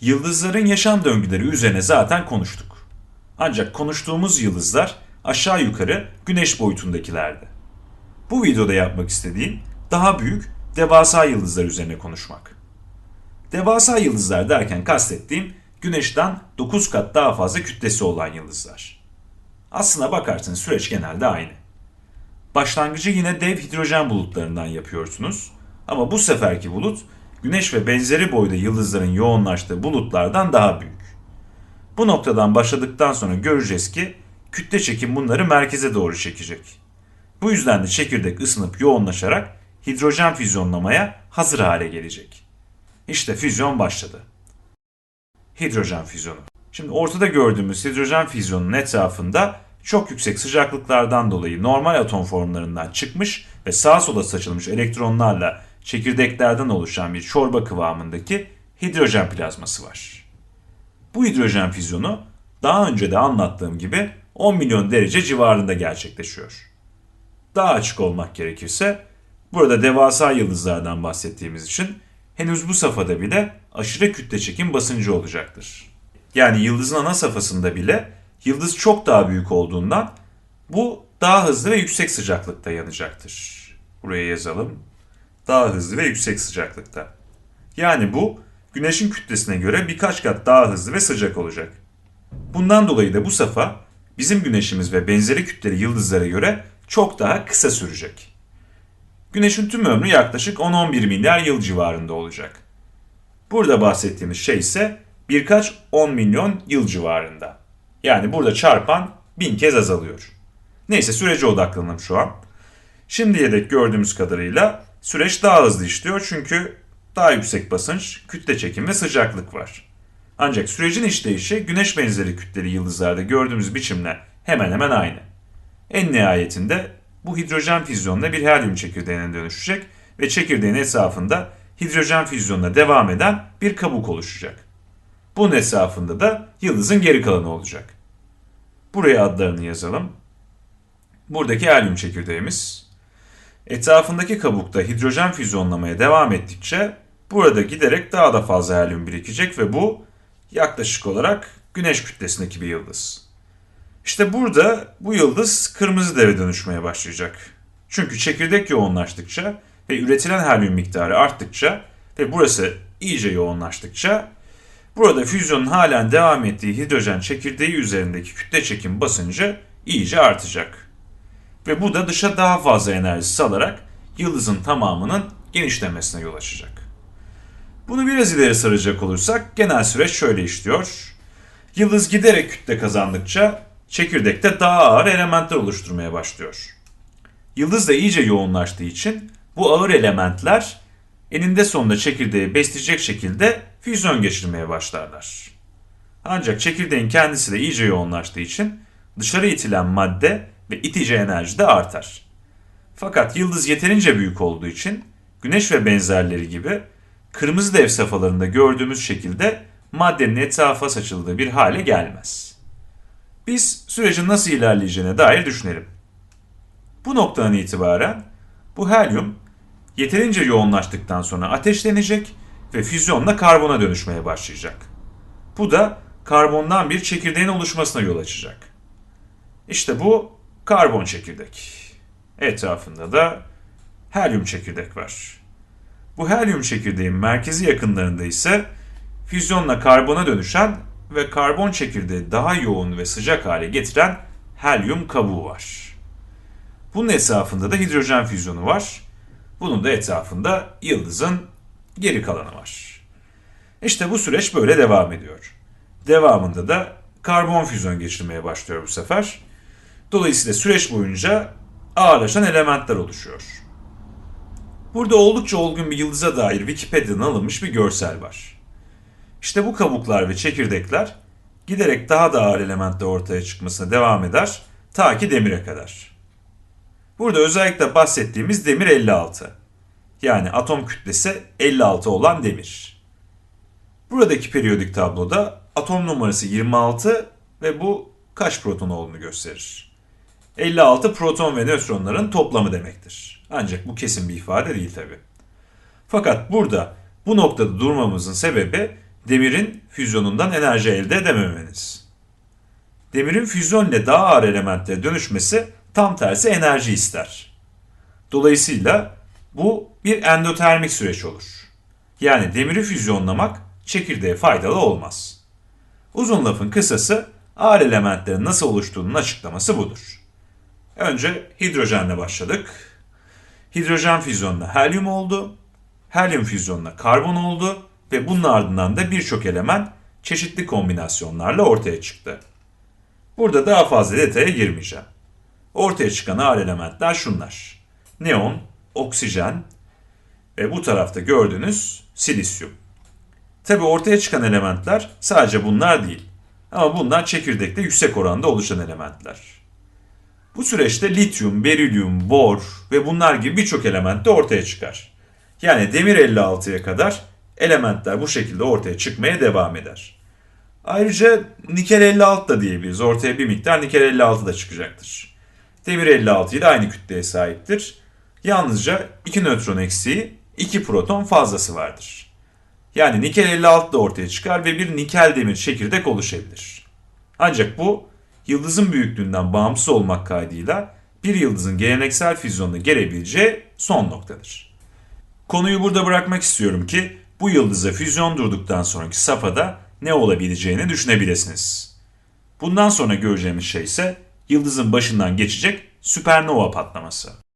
Yıldızların yaşam döngüleri üzerine zaten konuştuk. Ancak konuştuğumuz yıldızlar aşağı yukarı güneş boyutundakilerdi. Bu videoda yapmak istediğim daha büyük devasa yıldızlar üzerine konuşmak. Devasa yıldızlar derken kastettiğim güneşten 9 kat daha fazla kütlesi olan yıldızlar. Aslına bakarsanız süreç genelde aynı. Başlangıcı yine dev hidrojen bulutlarından yapıyorsunuz ama bu seferki bulut güneş ve benzeri boyda yıldızların yoğunlaştığı bulutlardan daha büyük. Bu noktadan başladıktan sonra göreceğiz ki kütle çekim bunları merkeze doğru çekecek. Bu yüzden de çekirdek ısınıp yoğunlaşarak hidrojen füzyonlamaya hazır hale gelecek. İşte füzyon başladı. Hidrojen füzyonu. Şimdi ortada gördüğümüz hidrojen füzyonunun etrafında çok yüksek sıcaklıklardan dolayı normal atom formlarından çıkmış ve sağa sola saçılmış elektronlarla çekirdeklerden oluşan bir çorba kıvamındaki hidrojen plazması var. Bu hidrojen füzyonu daha önce de anlattığım gibi 10 milyon derece civarında gerçekleşiyor. Daha açık olmak gerekirse burada devasa yıldızlardan bahsettiğimiz için henüz bu safhada bile aşırı kütle çekim basıncı olacaktır. Yani yıldızın ana safhasında bile yıldız çok daha büyük olduğundan bu daha hızlı ve yüksek sıcaklıkta yanacaktır. Buraya yazalım. Daha hızlı ve yüksek sıcaklıkta. Yani bu güneşin kütlesine göre birkaç kat daha hızlı ve sıcak olacak. Bundan dolayı da bu safha bizim güneşimiz ve benzeri kütleli yıldızlara göre çok daha kısa sürecek. Güneşin tüm ömrü yaklaşık 10-11 milyar yıl civarında olacak. Burada bahsettiğimiz şey ise birkaç 10 milyon yıl civarında. Yani burada çarpan bin kez azalıyor. Neyse sürece odaklanalım şu an. Şimdiye dek gördüğümüz kadarıyla süreç daha hızlı işliyor çünkü daha yüksek basınç, kütle çekim ve sıcaklık var. Ancak sürecin işleyişi güneş benzeri kütleli yıldızlarda gördüğümüz biçimle hemen hemen aynı. En nihayetinde bu hidrojen füzyonuna bir helyum çekirdeğine dönüşecek ve çekirdeğin etrafında hidrojen füzyonuna devam eden bir kabuk oluşacak. Bunun etrafında da yıldızın geri kalanı olacak. Buraya adlarını yazalım. Buradaki helyum çekirdeğimiz. Etrafındaki kabukta hidrojen füzyonlamaya devam ettikçe burada giderek daha da fazla helyum birikecek ve bu yaklaşık olarak güneş kütlesindeki bir yıldız. İşte burada bu yıldız kırmızı deve dönüşmeye başlayacak. Çünkü çekirdek yoğunlaştıkça ve üretilen helyum miktarı arttıkça ve burası iyice yoğunlaştıkça burada füzyonun halen devam ettiği hidrojen çekirdeği üzerindeki kütle çekim basıncı iyice artacak. Ve bu da dışa daha fazla enerji salarak yıldızın tamamının genişlemesine yol açacak. Bunu biraz ileri saracak olursak genel süreç şöyle işliyor. Yıldız giderek kütle kazandıkça çekirdekte daha ağır elementler oluşturmaya başlıyor. Yıldız da iyice yoğunlaştığı için bu ağır elementler eninde sonunda çekirdeği besleyecek şekilde füzyon geçirmeye başlarlar. Ancak çekirdeğin kendisi de iyice yoğunlaştığı için dışarı itilen madde ve itici enerji de artar. Fakat yıldız yeterince büyük olduğu için güneş ve benzerleri gibi kırmızı dev safhalarında gördüğümüz şekilde maddenin etrafa saçıldığı bir hale gelmez. Biz sürecin nasıl ilerleyeceğine dair düşünelim. Bu noktadan itibaren bu helyum yeterince yoğunlaştıktan sonra ateşlenecek ve füzyonla karbona dönüşmeye başlayacak. Bu da karbondan bir çekirdeğin oluşmasına yol açacak. İşte bu karbon çekirdek. Etrafında da helyum çekirdek var. Bu helyum çekirdeğin merkezi yakınlarında ise füzyonla karbona dönüşen ve karbon çekirdeği daha yoğun ve sıcak hale getiren helyum kabuğu var. Bunun etrafında da hidrojen füzyonu var. Bunun da etrafında yıldızın geri kalanı var. İşte bu süreç böyle devam ediyor. Devamında da karbon füzyon geçirmeye başlıyor bu sefer. Dolayısıyla süreç boyunca ağırlaşan elementler oluşuyor. Burada oldukça olgun bir yıldıza dair Wikipedia'dan alınmış bir görsel var. İşte bu kabuklar ve çekirdekler giderek daha da ağır elementler ortaya çıkmasına devam eder ta ki demire kadar. Burada özellikle bahsettiğimiz demir 56. Yani atom kütlesi 56 olan demir. Buradaki periyodik tabloda atom numarası 26 ve bu kaç proton olduğunu gösterir. 56 proton ve nötronların toplamı demektir. Ancak bu kesin bir ifade değil tabi. Fakat burada bu noktada durmamızın sebebi demirin füzyonundan enerji elde edememeniz. Demirin füzyon ile daha ağır elementlere dönüşmesi tam tersi enerji ister. Dolayısıyla bu bir endotermik süreç olur. Yani demiri füzyonlamak çekirdeğe faydalı olmaz. Uzun lafın kısası ağır elementlerin nasıl oluştuğunun açıklaması budur. Önce hidrojenle başladık. Hidrojen füzyonla helyum oldu. Helyum füzyonla karbon oldu ve bunun ardından da birçok element çeşitli kombinasyonlarla ortaya çıktı. Burada daha fazla detaya girmeyeceğim. Ortaya çıkan ağır elementler şunlar. Neon, oksijen ve bu tarafta gördüğünüz silisyum. Tabi ortaya çıkan elementler sadece bunlar değil. Ama bunlar çekirdekte yüksek oranda oluşan elementler. Bu süreçte lityum, berilyum, bor ve bunlar gibi birçok element de ortaya çıkar. Yani demir 56'ya kadar elementler bu şekilde ortaya çıkmaya devam eder. Ayrıca nikel 56 da diyebiliriz. Ortaya bir miktar nikel 56 da çıkacaktır. Demir 56 ile aynı kütleye sahiptir. Yalnızca 2 nötron eksiği, 2 proton fazlası vardır. Yani nikel 56 da ortaya çıkar ve bir nikel demir çekirdek oluşabilir. Ancak bu yıldızın büyüklüğünden bağımsız olmak kaydıyla bir yıldızın geleneksel füzyonuna gelebileceği son noktadır. Konuyu burada bırakmak istiyorum ki bu yıldıza füzyon durduktan sonraki safhada ne olabileceğini düşünebilirsiniz. Bundan sonra göreceğimiz şey ise yıldızın başından geçecek süpernova patlaması.